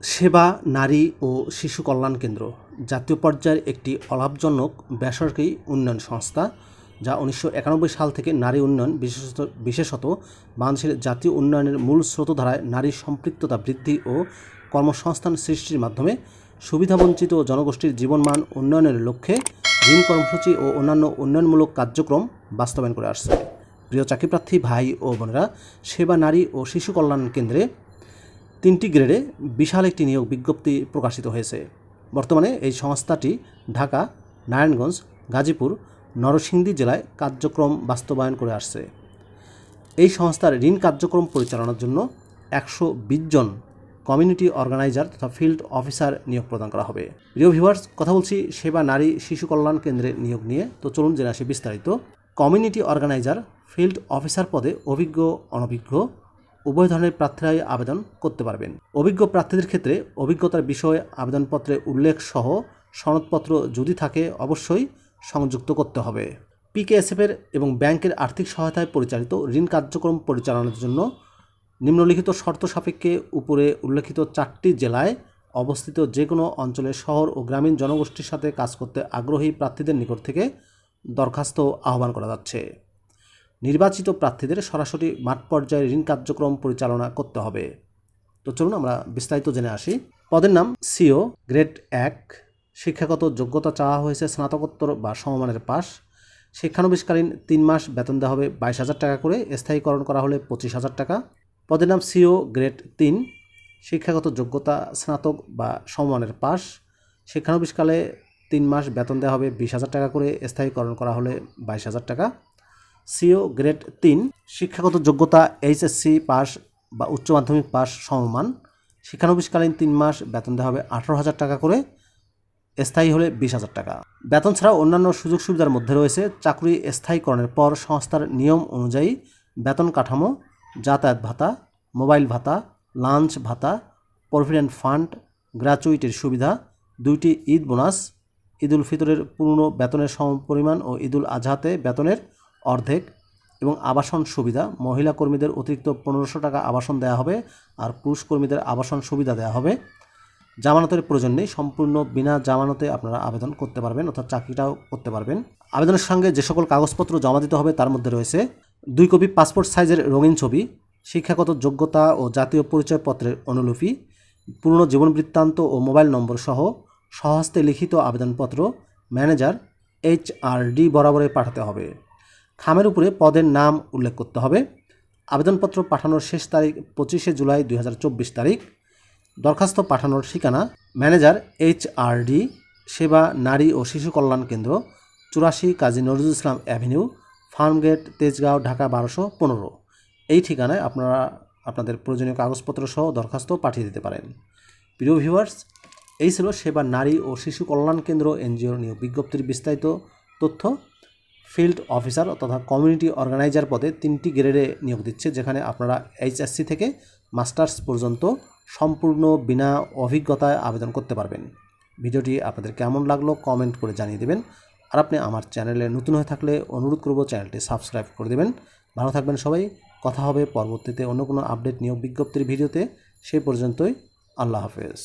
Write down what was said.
সেবা, নারী ও শিশু কল্যাণ কেন্দ্র জাতীয় পর্যায়ের একটি অলাভজনক বেসরকারি উন্নয়ন সংস্থা যা উনিশশো একানব্বই সাল থেকে নারী উন্নয়ন বিশেষত বিশেষত বাংলাদেশের জাতীয় উন্নয়নের মূল স্রোতধারায় নারীর সম্পৃক্ততা বৃদ্ধি ও কর্মসংস্থান সৃষ্টির মাধ্যমে সুবিধাবঞ্চিত জনগোষ্ঠীর জীবনমান উন্নয়নের লক্ষ্যে ঋণ কর্মসূচি ও অন্যান্য উন্নয়নমূলক কার্যক্রম বাস্তবায়ন করে আসছে। প্রিয় চাকরিপ্রার্থী ভাই ও বোনেরা, সেবা, নারী ও শিশু কল্যাণ কেন্দ্রে তিনটি গ্রেডে বিশাল একটি নিয়োগ বিজ্ঞপ্তি প্রকাশিত হয়েছে। বর্তমানে এই সংস্থাটি ঢাকা, নারায়ণগঞ্জ, গাজীপুর, নরসিংদী জেলায় কার্যক্রম বাস্তবায়ন করে আসছে। এই সংস্থার ঋণ কার্যক্রম পরিচালনার জন্য একশো বিশ জন কমিউনিটি অর্গানাইজার তথা ফিল্ড অফিসার নিয়োগ প্রদান করা হবে। প্রিয় ভিউয়ার্স, কথা বলছি সেবা নারী শিশু কল্যাণ কেন্দ্রে নিয়োগ নিয়ে। তো চলুন জেনে আসি বিস্তারিত। কমিউনিটি অর্গানাইজার ফিল্ড অফিসার পদে অভিজ্ঞ, অনভিজ্ঞ উভয় ধরনের প্রার্থীরাই আবেদন করতে পারবেন। অভিজ্ঞ প্রার্থীদের ক্ষেত্রে অভিজ্ঞতার বিষয়ে আবেদনপত্রে উল্লেখ সহ সনদপত্র যদি থাকে, অবশ্যই সংযুক্ত করতে হবে। পিকেএসএফের এবং ব্যাংকের আর্থিক সহায়তায় পরিচালিত ঋণ কার্যক্রম পরিচালনার জন্য নিম্নলিখিত শর্ত সাপেক্ষে উপরে উল্লেখিত চারটি জেলায় অবস্থিত যে কোনো অঞ্চলের শহর ও গ্রামীণ জনগোষ্ঠীর সাথে কাজ করতে আগ্রহী প্রার্থীদের নিকট থেকে দরখাস্ত আহ্বান করা যাচ্ছে। নির্বাচিত প্রার্থীদের সরাসরি মাঠ পর্যায়ে ঋণ কার্যক্রম পরিচালনা করতে হবে। তো চলুন আমরা বিস্তারিত জেনে আসি। পদের নাম সিও, গ্রেড এক। শিক্ষাগত যোগ্যতা চাওয়া হয়েছে স্নাতকোত্তর বা সমমানের পাস শিক্ষানবিষ্কালীন তিন মাস বেতন দেওয়া হবে বাইশ হাজার টাকা করে, স্থায়ীকরণ করা হলে পঁচিশ হাজার টাকা। পদের নাম সিও, গ্রেড তিন। শিক্ষাগত যোগ্যতা স্নাতক বা সমমানের পাস শিক্ষানবিষ্কালে তিন মাস বেতন দেওয়া হবে বিশ হাজার টাকা করে, স্থায়ীকরণ করা হলে বাইশ হাজার টাকা। সিও গ্রেড তিন, শিক্ষাগত যোগ্যতা, এইচএসসি পাস বা উচ্চ মাধ্যমিক পাস সমমান। শিক্ষানবিষ্কালীন তিন মাস বেতন দেওয়া হবে আঠারো হাজার টাকা করে, স্থায়ী হলে বিশ হাজার টাকা। বেতন ছাড়াও অন্যান্য সুযোগ সুবিধার মধ্যে রয়েছে চাকরি স্থায়ীকরণের পর সংস্থার নিয়ম অনুযায়ী বেতন কাঠামো, যাতায়াত ভাতা, মোবাইল ভাতা, লাঞ্চ ভাতা, প্রভিডেন্ট ফান্ড, গ্র্যাচুইটির সুবিধা, দুইটি ঈদ বোনাস, ঈদুল ফিতরের পূর্ণ বেতনের সমপরিমাণ ও ঈদুল আজহাতে বেতনের অর্ধেক এবং আবাসন সুবিধা। মহিলা কর্মীদের অতিরিক্ত পনেরোশো টাকা আবাসন দেওয়া হবে আর পুরুষ কর্মীদের আবাসন সুবিধা দেওয়া হবে। জামানতের প্রয়োজন নেই। সম্পূর্ণ বিনা জামানতে আপনারা আবেদন করতে পারবেন অর্থাৎ চাকরিটাও করতে পারবেন। আবেদনের সঙ্গে যে সকল কাগজপত্র জমা দিতে হবে তার মধ্যে রয়েছে দুই কপি পাসপোর্ট সাইজের রঙিন ছবি, শিক্ষাগত যোগ্যতা ও জাতীয় পরিচয়পত্রের অনুলিপি পূর্ণ জীবন বৃত্তান্ত ও মোবাইল নম্বর সহ স্বহস্তে লিখিত আবেদনপত্র ম্যানেজার এইচ আর ডি বরাবরে পাঠাতে হবে। খামের উপরে পদের নাম উল্লেখ করতে হবে। আবেদনপত্র পাঠানোর শেষ তারিখ পঁচিশে জুলাই দু হাজার চব্বিশ তারিখ। দরখাস্ত পাঠানোর ঠিকানা ম্যানেজার এইচ ডি, সেবা, নারী ও শিশু কল্যাণ কেন্দ্র, চুরাশি কাজী নজরুল ইসলাম অ্যাভিনিউ, ফার্মগেট, তেজগাঁও, ঢাকা বারোশো পনেরো। এই ঠিকানায় আপনারা আপনাদের প্রয়োজনীয় কাগজপত্র সহ দরখাস্ত পাঠিয়ে দিতে পারেন। প্রিয় ভিউয়ার্স, এই ছিল সেবা, নারী ও শিশু কল্যাণ কেন্দ্র এনজিওর নিয়োগ বিজ্ঞপ্তির বিস্তারিত তথ্য। ফিল্ড অফিসার তথা কমিউনিটি অর্গানাইজার পদে তিনটি গ্রেডে নিয়োগ দিচ্ছে, যেখানে আপনারা এইচএসসি থেকে মাস্টার্স পর্যন্ত সম্পূর্ণ বিনা অভিজ্ঞতায় আবেদন করতে পারবেন। ভিডিওটি আপনাদের কেমন লাগল কমেন্ট করে জানিয়ে দেবেন। আর আপনি আমার চ্যানেলে নতুন হয়ে থাকলে অনুরোধ করব চ্যানেলটি সাবস্ক্রাইব করে দেবেন। ভালো থাকবেন সবাই, কথা হবে পরবর্তীতে অন্য কোনো আপডেট নিয়োগ বিজ্ঞপ্তির ভিডিওতে। সেই পর্যন্তই, আল্লাহ হাফেজ।